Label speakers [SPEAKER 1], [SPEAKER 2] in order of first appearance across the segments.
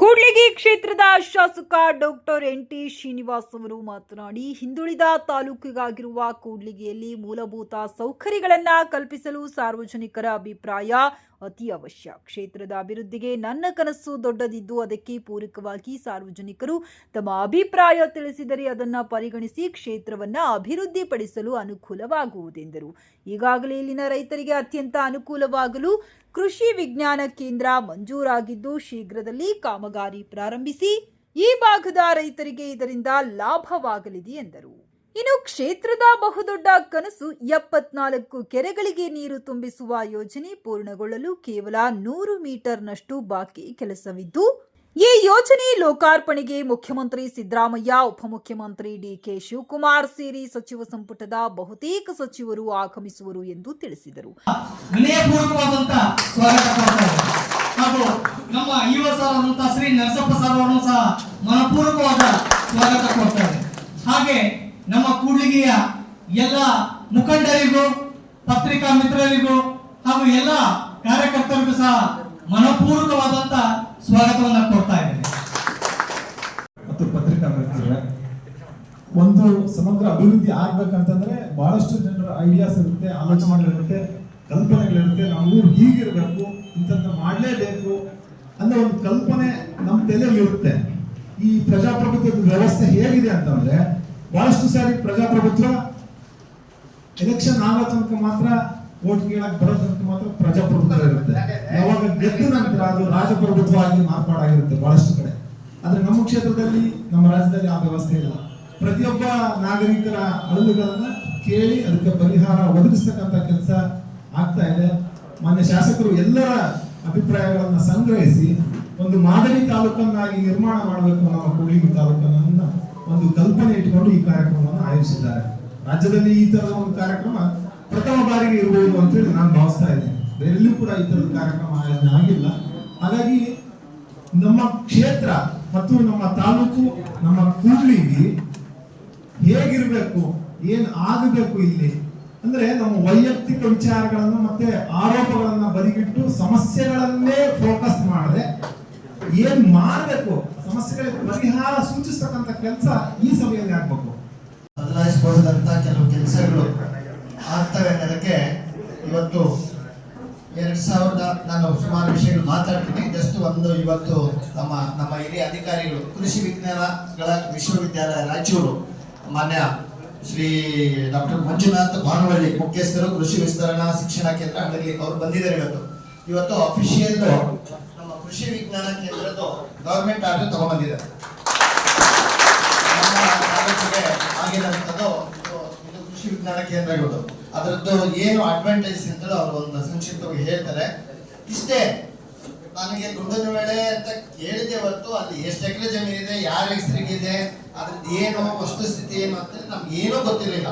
[SPEAKER 1] ಕೂಡ್ಲಿಗಿ ಕ್ಷೇತ್ರದ ಶಾಸಕ doctor N T Srinivas ಅವರು ಮಾತನಾಡಿ, ಹಿಂದುಳಿದ ತಾಲೂಕಿಗಾಗಿರುವ ಕೂಡ್ಲಿಗಿಯಲ್ಲಿ ಮೂಲಭೂತ ಸೌಕರ್ಯಗಳನ್ನು ಕಲ್ಪಿಸಲು ಸಾರ್ವಜನಿಕರ ಅಭಿಪ್ರಾಯ ಅತಿ ಅವಶ್ಯ. ಕ್ಷೇತ್ರದ ಅಭಿವೃದ್ಧಿಗೆ ನನ್ನ ಕನಸು ದೊಡ್ಡದಿದ್ದು ಅದಕ್ಕೆ ಪೂರಕವಾಗಿ ಸಾರ್ವಜನಿಕರು ತಮ್ಮ ಅಭಿಪ್ರಾಯ ತಿಳಿಸಿದರೆ ಅದನ್ನು ಪರಿಗಣಿಸಿ ಕ್ಷೇತ್ರವನ್ನು ಅಭಿವೃದ್ಧಿಪಡಿಸಲು ಅನುಕೂಲವಾಗುವುದೆಂದರು. ಈಗಾಗಲೇ ಇಲ್ಲಿನ ರೈತರಿಗೆ ಅತ್ಯಂತ ಅನುಕೂಲವಾಗಲು ಕೃಷಿ ವಿಜ್ಞಾನ ಕೇಂದ್ರ ಮಂಜೂರಾಗಿದ್ದು ಶೀಘ್ರದಲ್ಲಿ ಕಾಮಗಾರಿ ಪ್ರಾರಂಭಿಸಿ ಈ ಭಾಗದ ರೈತರಿಗೆ ಇದರಿಂದ ಲಾಭವಾಗಲಿದೆ ಎಂದರು. ಇನ್ನು ಕ್ಷೇತ್ರದ ಬಹುದೊಡ್ಡ ಕನಸು ಎಪ್ಪತ್ನಾಲ್ಕು ಕೆರೆಗಳಿಗೆ ನೀರು ತುಂಬಿಸುವ ಯೋಜನೆ ಪೂರ್ಣಗೊಳ್ಳಲು ಕೇವಲ ನೂರು ಮೀಟರ್ನಷ್ಟು ಬಾಕಿ ಕೆಲಸವಿದ್ದು ಈ ಯೋಜನೆ ಲೋಕಾರ್ಪಣೆಗೆ ಮುಖ್ಯಮಂತ್ರಿ ಸಿದ್ದರಾಮಯ್ಯ, ಉಪಮುಖ್ಯಮಂತ್ರಿ ಡಿಕೆ ಶಿವಕುಮಾರ್ ಸೇರಿ ಸಚಿವ ಸಂಪುಟದ ಬಹುತೇಕ ಸಚಿವರು ಆಗಮಿಸುವರು ಎಂದು ತಿಳಿಸಿದರು.
[SPEAKER 2] ಶ್ರೀ ನರಸಪ್ಪ ಸಹ ಮನಪೂರ್ವಕವಾದ ಸ್ವಾಗತ ಕೊಡ್ತಾರೆ ಹಾಗೆ ನಮ್ಮ ಕೂಡ್ಲಿಗೆಯ ಎಲ್ಲ ಮುಖಂಡರಿಗೂ, ಪತ್ರಿಕಾ ಮಿತ್ರರಿಗೂ ಹಾಗೂ ಎಲ್ಲ ಕಾರ್ಯಕರ್ತರಿಗೂ ಸಹ ಮನಪೂರ್ವಕವಾದಂತ ಸ್ವಾಗತವನ್ನ ಕೊಡ್ತಾ ಇದ್ದೇನೆ.
[SPEAKER 3] ಮತ್ತು ಪತ್ರಿಕಾ ಒಂದು ಸಮಗ್ರ ಅಭಿವೃದ್ಧಿ ಆಗ್ಬೇಕಂತಂದ್ರೆ ಬಹಳಷ್ಟು ಜನರ ಐಡಿಯಾಸ್ ಇರುತ್ತೆ, ಆಲೋಚನೆಗಳಿರುತ್ತೆ, ಕಲ್ಪನೆಗಳಿರುತ್ತೆ. ನಾವು ಹೀಗಿರ್ಬೇಕು ಇಂಥದ್ದು ಮಾಡಲೇಬೇಕು ಅನ್ನೋ ಒಂದು ಕಲ್ಪನೆ ನಮ್ಮ ತಲೆಯಲ್ಲಿ ಇರುತ್ತೆ. ಈ ಪ್ರಜಾಪ್ರಭುತ್ವದ ವ್ಯವಸ್ಥೆ ಹೇಗಿದೆ ಅಂತಂದ್ರೆ, ಬಹಳಷ್ಟು ಸಾರಿ ಪ್ರಜಾಪ್ರಭುತ್ವ ಎಲೆಕ್ಷನ್ ಆಗೋ ಮಾತ್ರ ವೋಟ್ ಕೇಳಕ್ ಬರೋದಂತ ಮಾತ್ರ ಪ್ರಜಾಪ್ರಭುತ್ವ ಇರುತ್ತೆ. ಯಾವಾಗ ಗೆದ್ದ ನಂತರ ಅದು ರಾಜಪ್ರಭುತ್ವವಾಗಿ ಮಾರ್ಪಾಡಾಗಿರುತ್ತೆ ಬಹಳಷ್ಟು ಕಡೆ. ಆದ್ರೆ ನಮ್ಮ ಕ್ಷೇತ್ರದಲ್ಲಿ, ನಮ್ಮ ರಾಜ್ಯದಲ್ಲಿ ಆ ವ್ಯವಸ್ಥೆ ಇಲ್ಲ. ಪ್ರತಿಯೊಬ್ಬ ನಾಗರಿಕರ ಅಳಲುಗಳನ್ನ ಕೇಳಿ ಅದಕ್ಕೆ ಪರಿಹಾರ ಒದಗಿಸ್ತಕ್ಕಂಥ ಕೆಲಸ ಆಗ್ತಾ ಇದೆ. ಮಾನ್ಯ ಶಾಸಕರು ಎಲ್ಲರ ಅಭಿಪ್ರಾಯಗಳನ್ನ ಸಂಗ್ರಹಿಸಿ ಒಂದು ಮಾದರಿ ತಾಲೂಕನ್ನಾಗಿ ನಿರ್ಮಾಣ ಮಾಡಬೇಕು ನಮ್ಮ ಕೂಡ್ಲಿಗಿ ತಾಲೂಕನ್ನ ಒಂದು ಕಲ್ಪನೆ ಇಟ್ಕೊಂಡು ಈ ಕಾರ್ಯಕ್ರಮವನ್ನು ಆಯೋಜಿಸಿದ್ದಾರೆ. ರಾಜ್ಯದಲ್ಲಿ ಈ ತರದ ಒಂದು ಕಾರ್ಯಕ್ರಮ ಪ್ರಥಮ ಬಾರಿಗೆ ಇರಬಹುದು ಅಂತ ಹೇಳಿ ನಾನು ಭಾವಿಸ್ತಾ ಇದ್ದೇನೆ. ಎಲ್ಲೂ ಕೂಡ ಈ ತರದ ಕಾರ್ಯಕ್ರಮ ಆಯೋಜನೆ ಆಗಿಲ್ಲ. ಹಾಗಾಗಿ ನಮ್ಮ ಕ್ಷೇತ್ರ ಮತ್ತು ನಮ್ಮ ತಾಲೂಕು, ನಮ್ಮ ಕೂಡ್ಲಿಗೆ ಹೇಗಿರ್ಬೇಕು, ಏನ್ ಆಗಬೇಕು ಇಲ್ಲಿ? ಅಂದ್ರೆ ನಮ್ಮ ವೈಯಕ್ತಿಕ ವಿಚಾರಗಳನ್ನ ಮತ್ತೆ ಆರೋಪಗಳನ್ನ ಬದಿಗಿಟ್ಟು ಸಮಸ್ಯೆಗಳನ್ನೇ ಫೋಕಸ್ ಮಾಡದೆ. ಏನ್ ಮಾಡಬೇಕು? ಸಮಸ್ಯೆಗಳಿಗೆ ಪರಿಹಾರ ಸೂಚಿಸ್ತಕ್ಕಂಥ ಕೆಲಸ ಈ ಸಭೆಯಲ್ಲಿ ಆಗ್ಬೇಕು.
[SPEAKER 4] ಬದಲಾಯಿಸಬಹುದಂತ ಕೆಲವು ಕೆಲಸಗಳು ಆಗ್ತವೆ ಅನ್ನೋದಕ್ಕೆ ಇವತ್ತು ಎರಡ್ ಸಾವಿರದ, ನಾನು ಸುಮಾರು ವಿಷಯಗಳು ಮಾತಾಡ್ತೀನಿ. ಜಸ್ಟ್ ಒಂದು, ಇವತ್ತು ನಮ್ಮ ನಮ್ಮ ಹಿರಿಯ ಅಧಿಕಾರಿಗಳು, ಕೃಷಿ ವಿಜ್ಞಾನಗಳ ವಿಶ್ವವಿದ್ಯಾಲಯ ರಾಯಚೂರು, ಮಾನ್ಯ ಶ್ರೀ ಡಾಕ್ಟರ್ ಮಂಜುನಾಥ್ ಭಾನುವಳ್ಳಿ ಮುಖ್ಯಸ್ಥರು, ಕೃಷಿ ವಿಸ್ತರಣಾ ಶಿಕ್ಷಣ ಕೇಂದ್ರ ಅಂಗಡಿ ಅವರು ಬಂದಿದ್ದಾರೆ ಇವತ್ತು. ಇವತ್ತು ಅಫಿಷಿಯಲ್ ನಮ್ಮ ಕೃಷಿ ವಿಜ್ಞಾನ ಕೇಂದ್ರದ್ದು ಗೌರ್ಮೆಂಟ್ ಆರ್ಡರ್ ತಗೊಂಡ್ಬಂದಿದ್ದಾರೆ ಆಗಿರುವಂಥದ್ದು ಇದು ಕೃಷಿ ವಿಜ್ಞಾನ ಕೇಂದ್ರಗಳು ಅದರದ್ದು ಏನು ಅಡ್ವಾಂಟೇಜ್ ಅಂತೇಳಿ ಅವರು ಒಂದು ಸಂಕ್ಷಿಪ್ತವಾಗಿ ಹೇಳ್ತಾರೆ. ಇಷ್ಟೇ, ನನಗೆ ದುಡ್ಡಿನ ವೇಳೆ ಅಂತ ಕೇಳಿದೆ ಹೊರತು ಅಲ್ಲಿ ಎಷ್ಟು ಎಕರೆ ಜಮೀನಿದೆ ಯಾರ ಹೆಸರಿಗಿದೆ ಅದ್ರದ್ದು ಏನು ವಸ್ತುಸ್ಥಿತಿ ಏನು ಅಂತ ನಮ್ಗೆ ಏನೂ ಗೊತ್ತಿರಲಿಲ್ಲ.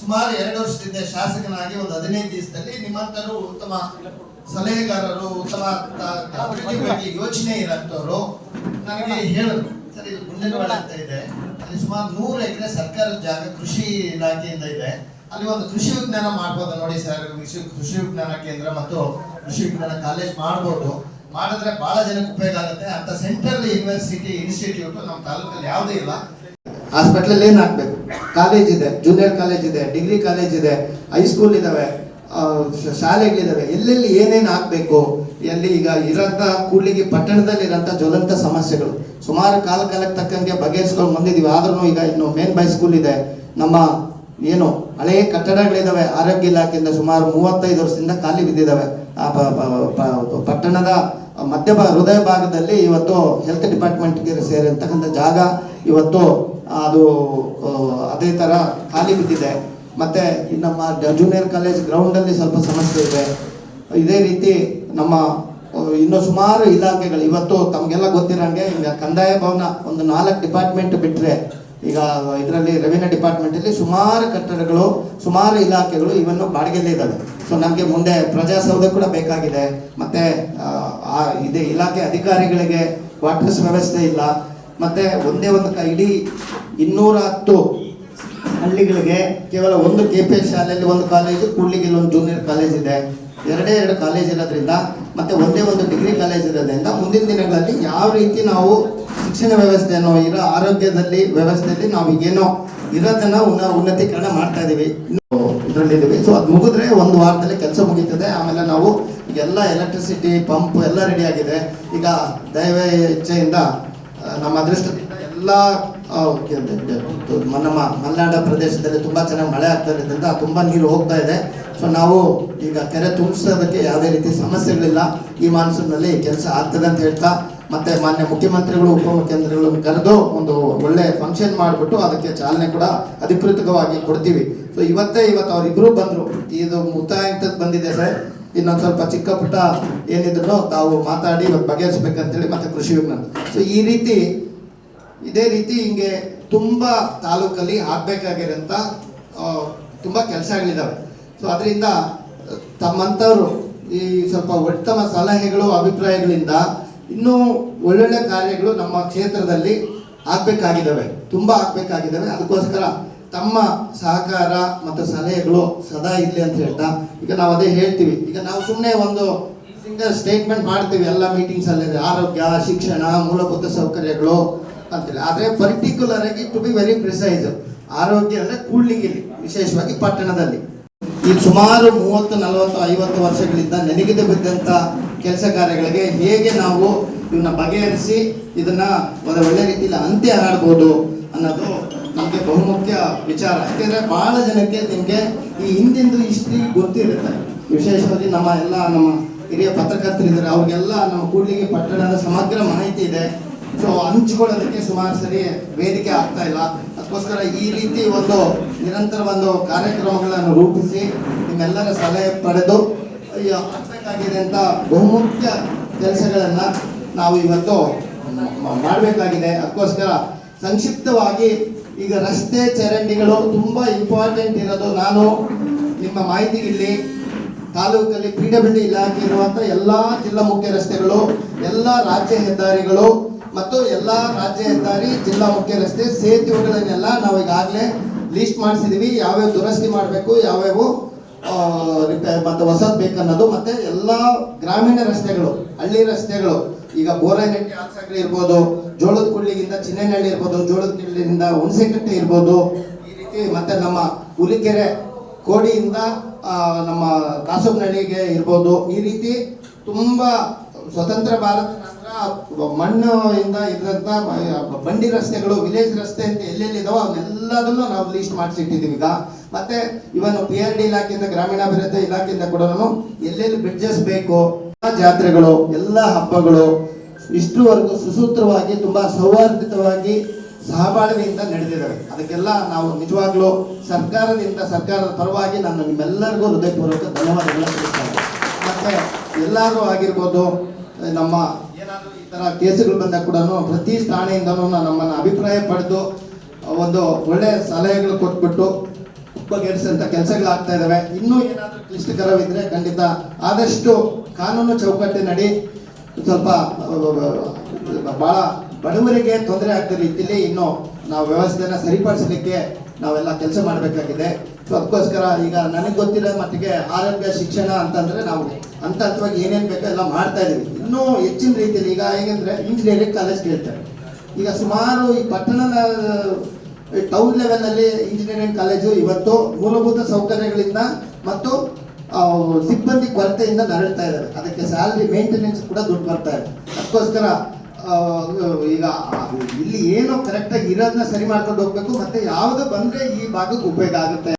[SPEAKER 4] ಸುಮಾರು ಎರಡು ವರ್ಷದಿಂದ ಶಾಸಕನಾಗಿ ಒಂದು ಹದಿನೈದು ದಿವಸದಲ್ಲಿ ನಿಮ್ಮಂತರು ಉತ್ತಮ ಸಲಹೆಗಾರರು, ಉತ್ತಮ ಬಗ್ಗೆ ಯೋಚನೆ ಇರೋಂಥವ್ರು ನನಗೆ ಹೇಳಿದ್ರು. ಸರ್, ಇದು ಅಂತ ಇದೆ. ಅಲ್ಲಿ ಸುಮಾರು ನೂರು ಎಕರೆ ಸರ್ಕಾರದ ಜಾಗ ಕೃಷಿ ಇಲಾಖೆಯಿಂದ ಇದೆ. ಅಲ್ಲಿ ಒಂದು ಕೃಷಿ ವಿಜ್ಞಾನ ಮಾಡ್ಬೋದು ನೋಡಿ ಸರ್. ಕೃಷಿ ಕೃಷಿ ವಿಜ್ಞಾನ ಕೇಂದ್ರ ಮತ್ತು ಕೃಷಿ ವಿಜ್ಞಾನ ಕಾಲೇಜ್ ಮಾಡ್ಬೋದು. ಮಾಡಿದ್ರೆ ಬಹಳ ಜನಕ್ಕೆ ಉಪಯೋಗ ಆಗುತ್ತೆ. ಅಂತ ಸೆಂಟ್ರಲ್ ಯೂನಿವರ್ಸಿಟಿ ಇನ್ಸ್ಟಿಟ್ಯೂಟ್ ನಮ್ಮ ತಾಲೂಕಲ್ಲಿ ಯಾವುದೂ ಇಲ್ಲ. ಹಾಸ್ಪಿಟ್ಲಲ್ಲಿ ಏನು ಹಾಕ್ಬೇಕು ಕಾಲೇಜ್ ಇದೆ ಜೂನಿಯರ್ ಕಾಲೇಜ್ ಇದೆ ಡಿಗ್ರಿ ಕಾಲೇಜ್ ಇದೆ ಹೈಸ್ಕೂಲ್ ಇದಾವೆ ಶಾಲೆಗಳಿದಾವೆ. ಎಲ್ಲೆಲ್ಲಿ ಏನೇನು ಹಾಕ್ಬೇಕು ಎಲ್ಲಿ ಈಗ ಇರೋಂಥ ಕೂಡ್ಲಿಗೆ ಪಟ್ಟಣದಲ್ಲಿ ಇರೋಂಥ ಜ್ವಲಂತ ಸಮಸ್ಯೆಗಳು. ಸುಮಾರು ಕಾಲ ಕಾಲಕ್ಕೆ ತಕ್ಕಂಗೆ ಬಗೆಹರಿಸ್ಕೊಂಡು ಬಂದಿದ್ದೀವಿ ಆದ್ರೂ ಈಗ ಇನ್ನು ಮೇನ್ ಬೈ ಸ್ಕೂಲ್ ಇದೆ. ನಮ್ಮ ಏನು? ಹಳೆಯ ಕಟ್ಟಡಗಳಿದ್ದಾವೆ ಆರೋಗ್ಯ ಇಲಾಖೆಯಿಂದ ಸುಮಾರು ಮೂವತ್ತೈದು ವರ್ಷದಿಂದ ಖಾಲಿ ಬಿದ್ದಿದ್ದಾವೆ ಆ ಪಟ್ಟಣದ ಮಧ್ಯ ಹೃದಯ ಭಾಗದಲ್ಲಿ ಇವತ್ತು ಹೆಲ್ತ್ ಡಿಪಾರ್ಟ್ಮೆಂಟ್ಗೆ ಸೇರಿರ್ತಕ್ಕಂಥ ಜಾಗ ಇವತ್ತು ಅದು ಅದೇ ಥರ ಖಾಲಿ ಬಿದ್ದಿದೆ. ಮತ್ತು ನಮ್ಮ ಜೂನಿಯರ್ ಕಾಲೇಜ್ ಗ್ರೌಂಡಲ್ಲಿ ಸ್ವಲ್ಪ ಸಮಸ್ಯೆ ಇದೆ. ಇದೇ ರೀತಿ ನಮ್ಮ ಇನ್ನು ಸುಮಾರು ಇಲಾಖೆಗಳು ಇವತ್ತು ತಮಗೆಲ್ಲ ಗೊತ್ತಿರೋಂಗೆ ಕಂದಾಯ ಭವನ ಒಂದು ನಾಲ್ಕು ಡಿಪಾರ್ಟ್ಮೆಂಟ್ ಬಿಟ್ರೆ ಈಗ ಇದರಲ್ಲಿ ರೆವಿನ್ಯೂ ಡಿಪಾರ್ಟ್ಮೆಂಟಲ್ಲಿ ಸುಮಾರು ಕಟ್ಟಡಗಳು, ಸುಮಾರು ಇಲಾಖೆಗಳು ಇವನ್ನು ಬಾಡಿಗೆಲ್ಲ ಇದ್ದಾವೆ. ಸೊ ನಮಗೆ ಮುಂದೆ ಪ್ರಜಾಸೌಧ ಕೂಡ ಬೇಕಾಗಿದೆ. ಮತ್ತೆ ಇದೆ ಇಲಾಖೆ ಅಧಿಕಾರಿಗಳಿಗೆ ಕ್ವಾರ್ಟರ್ಸ್ ವ್ಯವಸ್ಥೆ ಇಲ್ಲ. ಮತ್ತೆ ಒಂದೇ ಒಂದು ಇಡೀ ಇನ್ನೂರ ಹತ್ತು ಹಳ್ಳಿಗಳಿಗೆ ಕೇವಲ ಒಂದು ಕೆ ಪಿ ಶಾಲೆಯಲ್ಲಿ ಒಂದು ಕಾಲೇಜು ಕೂಡ್ಲಿಗಿಲ್ಲಿ ಒಂದು ಜೂನಿಯರ್ ಕಾಲೇಜ್ ಇದೆ. ಎರಡೇ ಎರಡು ಕಾಲೇಜ್ ಇರೋದ್ರಿಂದ ಮತ್ತೆ ಒಂದೇ ಒಂದು ಡಿಗ್ರಿ ಕಾಲೇಜ್ ಇರೋದ್ರಿಂದ ಮುಂದಿನ ದಿನಗಳಲ್ಲಿ ಯಾವ ರೀತಿ ನಾವು ಶಿಕ್ಷಣ ವ್ಯವಸ್ಥೆಯನ್ನು ಇರೋ ಆರೋಗ್ಯದಲ್ಲಿ, ವ್ಯವಸ್ಥೆಯಲ್ಲಿ ನಾವು ಈಗೇನೋ ಇರೋದನ್ನ ಉನ್ನ ಉನ್ನತೀಕರಣ ಮಾಡ್ತಾ ಇದೀವಿ. ಇದರಲ್ಲಿದ್ದೀವಿ. ಸೊ ಅದು ಮುಗಿದ್ರೆ ಒಂದು ವಾರದಲ್ಲಿ ಕೆಲಸ ಮುಗೀತದೆ. ಆಮೇಲೆ ನಾವು ಎಲ್ಲ ಎಲೆಕ್ಟ್ರಿಸಿಟಿ ಪಂಪ್ ಎಲ್ಲ ರೆಡಿ ಆಗಿದೆ. ಈಗ ದೈವ ಇಚ್ಛೆಯಿಂದ ನಮ್ಮ ಅದೃಷ್ಟದಿಂದ ಎಲ್ಲ ನಮ್ಮ ಮಲೆನಾಡ ಪ್ರದೇಶದಲ್ಲಿ ತುಂಬಾ ಚೆನ್ನಾಗಿ ಮಳೆ ಆಗ್ತಾ ಇರೋದ್ರಿಂದ ತುಂಬಾ ನೀರು ಹೋಗ್ತಾ ಇದೆ. ಸೊ ನಾವು ಈಗ ಕೆರೆ ತುಂಬಿಸೋದಕ್ಕೆ ಯಾವುದೇ ರೀತಿ ಸಮಸ್ಯೆಗಳಿಲ್ಲ. ಈ ಮಾನ್ಸೂನ್ನಲ್ಲಿ ಕೆಲಸ ಆಗ್ತದೆ ಅಂತ ಹೇಳ್ತಾ, ಮತ್ತೆ ಮಾನ್ಯ ಮುಖ್ಯಮಂತ್ರಿಗಳು ಉಪಮುಖ್ಯಮಂತ್ರಿಗಳನ್ನು ಕರೆದು ಒಂದು ಒಳ್ಳೆ ಫಂಕ್ಷನ್ ಮಾಡಿಬಿಟ್ಟು ಅದಕ್ಕೆ ಚಾಲನೆ ಕೂಡ ಅಧಿಕೃತವಾಗಿ ಕೊಡ್ತೀವಿ. ಸೊ ಇವತ್ತೇ ಇವತ್ತು ಅವರಿಬ್ಬರು ಬಂದರು. ಇದು ಮುಕ್ತಾಯಂತದ್ದು ಬಂದಿದೆ ಸರ್. ಇನ್ನೊಂದು ಸ್ವಲ್ಪ ಚಿಕ್ಕ ಪುಟ್ಟ ಏನಿದ್ರು ತಾವು ಮಾತಾಡಿ ಇವತ್ತು ಬಗೆಹರಿಸ್ಬೇಕಂತೇಳಿ ಮತ್ತೆ ಕೃಷಿ ವಿಜ್ಞಾನ. ಸೊ ಈ ರೀತಿ, ಇದೇ ರೀತಿ ಹಿಂಗೆ ತುಂಬ ತಾಲೂಕಲ್ಲಿ ಆಗ್ಬೇಕಾಗಿರೋಂಥ ತುಂಬ ಕೆಲಸಗಳಿದ್ದಾವೆ ಸೊ ಅದರಿಂದ ತಮ್ಮಂಥವ್ರು ಈ ಸ್ವಲ್ಪ ಉತ್ತಮ ಸಲಹೆಗಳು, ಅಭಿಪ್ರಾಯಗಳಿಂದ ಇನ್ನೂ ಒಳ್ಳೊಳ್ಳೆ ಕಾರ್ಯಗಳು ನಮ್ಮ ಕ್ಷೇತ್ರದಲ್ಲಿ ಆಗ್ಬೇಕಾಗಿದ್ದಾವೆ. ತುಂಬ ಆಗ್ಬೇಕಾಗಿದ್ದಾವೆ. ಅದಕ್ಕೋಸ್ಕರ ತಮ್ಮ ಸಹಕಾರ ಮತ್ತು ಸಲಹೆಗಳು ಸದಾ ಇರಲಿ ಅಂತ ಹೇಳ್ತಾ, ಈಗ ನಾವು ಅದೇ ಹೇಳ್ತೀವಿ. ಈಗ ನಾವು ಸುಮ್ಮನೆ ಒಂದು ಸಿಂಗಲ್ ಸ್ಟೇಟ್ಮೆಂಟ್ ಮಾಡ್ತೀವಿ. ಎಲ್ಲ ಮೀಟಿಂಗ್ಸ್ ಅಲ್ಲಿ ಆರೋಗ್ಯ, ಶಿಕ್ಷಣ, ಮೂಲಭೂತ ಸೌಕರ್ಯಗಳು ಅಂತೇಳಿ ಆದರೆ ಪರ್ಟಿಕ್ಯುಲರ್ ಆಗಿ ಟು ಬಿ ವೆರಿ ಪ್ರಿಸೈಸ್ ಆರೋಗ್ಯ ಅಂದರೆ ಕೂಡ್ಲಿಗಿಲ್ಲಿ ವಿಶೇಷವಾಗಿ ಪಟ್ಟಣದಲ್ಲಿ. ಈ ಸುಮಾರು ಮೂವತ್ತು, ನಲವತ್ತು, ಐವತ್ತು ವರ್ಷಗಳಿಂದ ನೆನಗಿದು ಬಿದ್ದಂತ ಕೆಲಸ ಕಾರ್ಯಗಳಿಗೆ ಹೇಗೆ ನಾವು ಇವನ್ನ ಬಗೆಹರಿಸಿ ಇದನ್ನ ಒಳ್ಳೆ ರೀತಿಯಲ್ಲಿ ಅಂತ್ಯ ಹಾಡ್ಬೋದು ಅನ್ನೋದು ನಮಗೆ ಬಹುಮುಖ್ಯ ವಿಚಾರ. ಯಾಕೆಂದ್ರೆ ಬಹಳ ಜನಕ್ಕೆ ನಿಮಗೆ ಈ ಹಿಂದಿಂದು ಹಿಸ್ಟ್ರಿ ಗೊತ್ತಿರುತ್ತೆ. ವಿಶೇಷವಾಗಿ ನಮ್ಮ ಎಲ್ಲ ನಮ್ಮ ಹಿರಿಯ ಪತ್ರಕರ್ತರಿದ್ದಾರೆ ಅವ್ರಿಗೆಲ್ಲ ನಮ್ಮ ಕೂಡ್ಲಿಗೆ ಪಟ್ಟಣದ ಸಮಗ್ರ ಮಾಹಿತಿ ಇದೆ. ಸೊ ಹಂಚ್ಕೊಳ್ಳೋದಕ್ಕೆ ಸುಮಾರು ಸರಿ ವೇದಿಕೆ ಆಗ್ತಾ ಇಲ್ಲ. ಅದಕ್ಕೋಸ್ಕರ ಈ ರೀತಿ ಒಂದು ನಿರಂತರ ಒಂದು ಕಾರ್ಯಕ್ರಮಗಳನ್ನು ರೂಪಿಸಿ ನಿಮ್ಮೆಲ್ಲರ ಸಲಹೆ ಪಡೆದು ಆಗ್ಬೇಕಾಗಿದೆ ಅಂತ ಬಹುಮುಖ್ಯ ಕೆಲಸಗಳನ್ನ ನಾವು ಇವತ್ತು ಮಾಡಬೇಕಾಗಿದೆ. ಅದಕ್ಕೋಸ್ಕರ ಸಂಕ್ಷಿಪ್ತವಾಗಿ ಈಗ ರಸ್ತೆ ಚರಂಡಿಗಳು ತುಂಬಾ ಇಂಪಾರ್ಟೆಂಟ್ ಇರೋದು. ನಾನು ನಿಮ್ಮ ಮಾಹಿತಿಗೆ ಇಲ್ಲಿ ತಾಲೂಕಲ್ಲಿ ಪಿ ಡಬ್ಲ್ಯೂ ಡಿ ಇಲಾಖೆ ಇರುವಂತ ಎಲ್ಲಾ ಜಿಲ್ಲಾ ಮುಖ್ಯ ರಸ್ತೆಗಳು, ಎಲ್ಲಾ ರಾಜ್ಯ ಹೆದ್ದಾರಿಗಳು ಮತ್ತು ಎಲ್ಲ ರಾಜ್ಯ ಹೆದ್ದಾರಿ ಜಿಲ್ಲಾ ಮುಖ್ಯ ರಸ್ತೆ, ಸೇತುವೆಗಳನ್ನೆಲ್ಲ ನಾವು ಈಗಾಗಲೇ ಲಿಸ್ಟ್ ಮಾಡಿಸಿದೀವಿ. ಯಾವ್ಯಾವ ದುರಸ್ತಿ ಮಾಡಬೇಕು, ಯಾವ್ಯಾವ ರಿಪೇರ್ ಮತ್ತೆ ಹೊಸದ್ ಬೇಕನ್ನೋದು. ಮತ್ತೆ ಎಲ್ಲ ಗ್ರಾಮೀಣ ರಸ್ತೆಗಳು, ಹಳ್ಳಿ ರಸ್ತೆಗಳು, ಈಗ ಬೋರೈನಟ್ಟಿ ಆಲ್ಸಗಡಿ ಇರ್ಬೋದು, ಜೋಳದ ಕುಳ್ಳಿಗಿಂತ ಚಿನ್ನನಹಳ್ಳಿ ಇರ್ಬೋದು, ಜೋಳದ ಕುಳ್ಳಿಯಿಂದ ಹುಣಸೆಕಟ್ಟೆ ಇರ್ಬೋದು, ಈ ರೀತಿ ಮತ್ತೆ ನಮ್ಮ ಹುಲಿಕೆರೆ ಕೋಡಿಯಿಂದ ನಮ್ಮ ಕಾಸಬನಹಳ್ಳಿಗೆ ಇರ್ಬೋದು, ಈ ರೀತಿ ತುಂಬ ಸ್ವತಂತ್ರ ಭಾರತ ಮಣ್ಣು ಇಂದ ಬಂಡಿ ರಸ್ತೆಗಳು ವಿಲೇಜ್ ರಸ್ತೆ ಅಂತ ಎಲ್ಲೆಲ್ಲಿ ಇದಾವೋ ಅವನ್ನೆಲ್ಲದನ್ನು ನಾವು ಲೀಸ್ಟ್ ಮಾಡಿಸಿಟ್ಟಿದ್ದೀವಿ ಈಗ ಮತ್ತೆ ಇವನು ಪಿ ಆರ್ ಡಿ ಇಲಾಖೆಯಿಂದ, ಗ್ರಾಮೀಣಾಭಿವೃದ್ಧಿ ಇಲಾಖೆಯಿಂದ ಕೂಡ ಎಲ್ಲೆಲ್ಲಿ ಬ್ರಿಡ್ಜಸ್ ಬೇಕು ಜಾತ್ರೆಗಳು, ಎಲ್ಲ ಹಬ್ಬಗಳು ಇಷ್ಟರವರೆಗೂ ಸುಸೂತ್ರವಾಗಿ, ತುಂಬಾ ಸೌಹಾರ್ದಿತವಾಗಿ ಸಹಬಾಳ್ವೆಯಿಂದ ನಡೆದಿದ್ದಾವೆ ಅದಕ್ಕೆಲ್ಲ ನಾವು ನಿಜವಾಗ್ಲೂ ಸರ್ಕಾರದಿಂದ, ಸರ್ಕಾರದ ಪರವಾಗಿ ನಾನು ನಿಮ್ಮೆಲ್ಲರಿಗೂ ಹೃದಯಪೂರ್ವಕ ಧನ್ಯವಾದಗಳನ್ನು ತಿಳಿಸ್ತಾ ಇದ್ದೀನಿ. ಮತ್ತೆ ಎಲ್ಲರೂ ಆಗಿರ್ಬೋದು, ನಮ್ಮ ತರ ಕೇಸುಗಳು ಬಂದಾಗ ಕೂಡ ಪ್ರತಿ ಠಾಣೆಯಿಂದನೂ ನಮ್ಮನ್ನ ಅಭಿಪ್ರಾಯ ಪಡೆದು ಒಂದು ಒಳ್ಳೆ ಸಲಹೆಗಳು ಕೊಟ್ಬಿಟ್ಟು ಕೆಲಸಗಳು ಆಗ್ತಾ ಇದಾವೆ. ಇನ್ನೂ ಏನಾದರೂ ಕ್ಲಿಷ್ಟಕರವಿದ್ರೆ ಖಂಡಿತ ಆದಷ್ಟು ಕಾನೂನು ಚೌಕಟ್ಟಿನಡಿ ಸ್ವಲ್ಪ ಬಹಳ ಬಡವರಿಗೆ ತೊಂದರೆ ಆಗ್ತಿರೋ ರೀತಿಯಲ್ಲಿ ಇನ್ನು ನಾವು ವ್ಯವಸ್ಥೆನ ಸರಿಪಡಿಸಲಿಕ್ಕೆ ನಾವೆಲ್ಲ ಕೆಲಸ ಮಾಡಬೇಕಾಗಿದೆ. ಸೊ ಅದಕ್ಕೋಸ್ಕರ ಈಗ ನನಗೆ ಗೊತ್ತಿರೋ ಮಟ್ಟಿಗೆ ಆರೋಗ್ಯ, ಶಿಕ್ಷಣ ಅಂತಂದ್ರೆ ನಾವು ಹಂತ ಹಂತವಾಗಿ ಏನೇನು ಬೇಕೋ ಎಲ್ಲ ಮಾಡ್ತಾ ಇದೀವಿ ಇನ್ನೂ ಹೆಚ್ಚಿನ ರೀತಿಯಲ್ಲಿ ಈಗ ಹೇಗೆಂದ್ರೆ ಇಂಜಿನಿಯರಿಂಗ್ ಕಾಲೇಜ್ ಕೇಳ್ತಾರೆ. ಈಗ ಸುಮಾರು ಈ ಪಟ್ಟಣದ ಟೌನ್ ಲೆವೆಲ್ನಲ್ಲಿ ಇಂಜಿನಿಯರಿಂಗ್ ಕಾಲೇಜು ಇವತ್ತು ಮೂಲಭೂತ ಸೌಕರ್ಯಗಳಿಂದ ಮತ್ತು ಸಿಬ್ಬಂದಿ ಕೊರತೆಯಿಂದ ನರಳ್ತಾ ಇದ್ದಾರೆ. ಅದಕ್ಕೆ ಸ್ಯಾಲರಿ ಮೇಂಟೆನೆನ್ಸ್ ಕೂಡ ದುಡ್ಡು ಬರ್ತಾ ಇದೆ. ಅದಕ್ಕೋಸ್ಕರ ಈಗ ಇಲ್ಲಿ ಏನು ಕರೆಕ್ಟಾಗಿ ಇರೋದನ್ನ ಸರಿ ಮಾಡ್ಕೊಂಡು ಹೋಗ್ಬೇಕು, ಮತ್ತೆ ಯಾವ್ದು ಬಂದ್ರೆ ಈ ಭಾಗಕ್ಕೆ ಉಪಯೋಗ ಆಗುತ್ತೆ?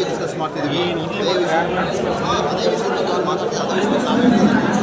[SPEAKER 4] ಡಿಸ್ಕಸ್ ಮಾಡ್ತಿದ್ದೀವಿ ಅದೇ ವಿಷಯ ಅದೇ ಮಾತಾಡ್ತೀವಿ ಅದೇ